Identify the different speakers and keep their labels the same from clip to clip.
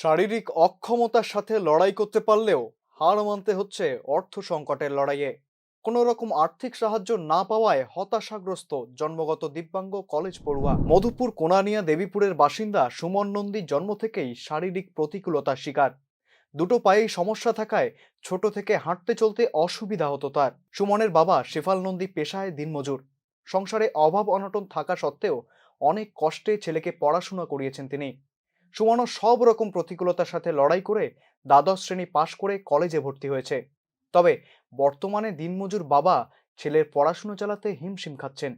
Speaker 1: শারীরিক অক্ষমতার সাথে লড়াই করতে পারলেও হার মানতে হচ্ছে অর্থ সংকটের লড়াইয়ে। কোনো রকম আর্থিক সাহায্য না পাওয়ায় হতাশাগ্রস্ত জন্মগত দিব্যাঙ্গ কলেজ পড়ুয়া মধুপুর কোনানিয়া দেবীপুরের বাসিন্দা সুমন নন্দী জন্ম থেকেই শারীরিক প্রতিকূলতার শিকার। দুটো পায়েই সমস্যা থাকায় ছোট থেকে হাঁটতে চলতে অসুবিধা হতো তার। সুমনের বাবা শেফাল নন্দী পেশায় দিনমজুর। সংসারে অভাব অনটন থাকা সত্ত্বেও অনেক কষ্টে ছেলেকে পড়াশোনা করিয়েছেন তিনি। সুমনও সব রকম প্রতিকূলতার সাথে লড়াই করে দ্বাদশ শ্রেণি পাশ করে কলেজে ভর্তি হয়েছে। তবে বর্তমানে দিনমজুর বাবা ছেলের পড়াশুনো চালাতে হিমশিম খাচ্ছেন।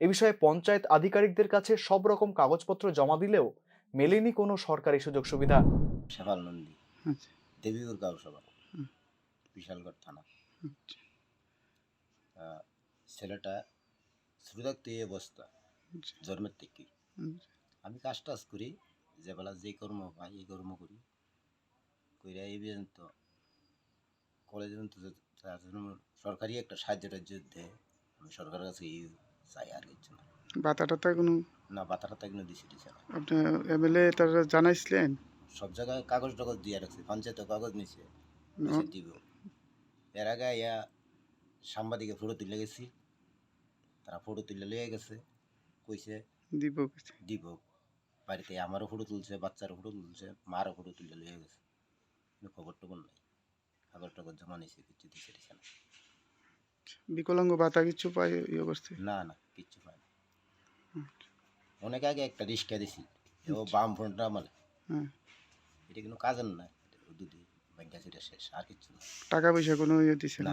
Speaker 1: এ বিষয়ে পঞ্চায়েত আধিকারিকদের কাছে সব রকম কাগজপত্র জমা দিলেও মেলেনি কোনো সরকারি সুযোগ সুবিধা।
Speaker 2: শেফাল নন্দী
Speaker 3: আচ্ছা।
Speaker 2: দেবীপুর। বিশালগড় থানা।
Speaker 3: আচ্ছা।
Speaker 2: ছেলেটা শুরু থাকতে এই অবস্থা
Speaker 3: আচ্ছা,
Speaker 2: জন্মের থেকে। আমি কাজ টাজ করি যে বেলা যে কর্ম পাই এই কর্ম করি। কইরা এই পর্যন্ত কলেজ পর্যন্ত সরকারি একটা সাহায্য টাহায্য দেয়। আমি সরকারের কাছে এই চাই আর কিছু না।
Speaker 3: বাতা টাতা কোনো
Speaker 2: না বাতাটা তাই দিছে দিছে না।
Speaker 3: আপনি এমএলএ তারা জানাইছিলেন?
Speaker 2: সব জায়গায় কাগজ টাগজ দিয়ে রাখছে পঞ্চায়েতে কাগজ নিছে দিব। এর আগে ইয়া সাংবাদিকে ফটো তুলে গেছি তারা ফটো তুলে লিয়ে গেছে কইছে
Speaker 3: দিব
Speaker 2: দিব। বাড়িতে আমারও ফটো তুলছে বাচ্চারও ফটো তুলছে মারও ফটো তুলে লিয়ে গেছে। কিন্তু খবর টবর নাই। কাগজ টাগজ জমা নিছে কিছু দিছে দিছে না।
Speaker 3: বিকলাঙ্গ ভাতা কিছু পাই এই অবস্থায়?
Speaker 2: না না কিচ্ছু পায় না।
Speaker 3: আচ্ছা,
Speaker 2: অনেক আগে একটা রিক্সা দিছি ও বাম ফোনটা আমার।
Speaker 3: হ্যাঁ।
Speaker 2: এটা কোনো কাজের না দুদিন ব্যাংকা সেটা শেষ আর কিছু না।
Speaker 3: টাকা পয়সা কোনো ইয়ে দিছে
Speaker 2: না।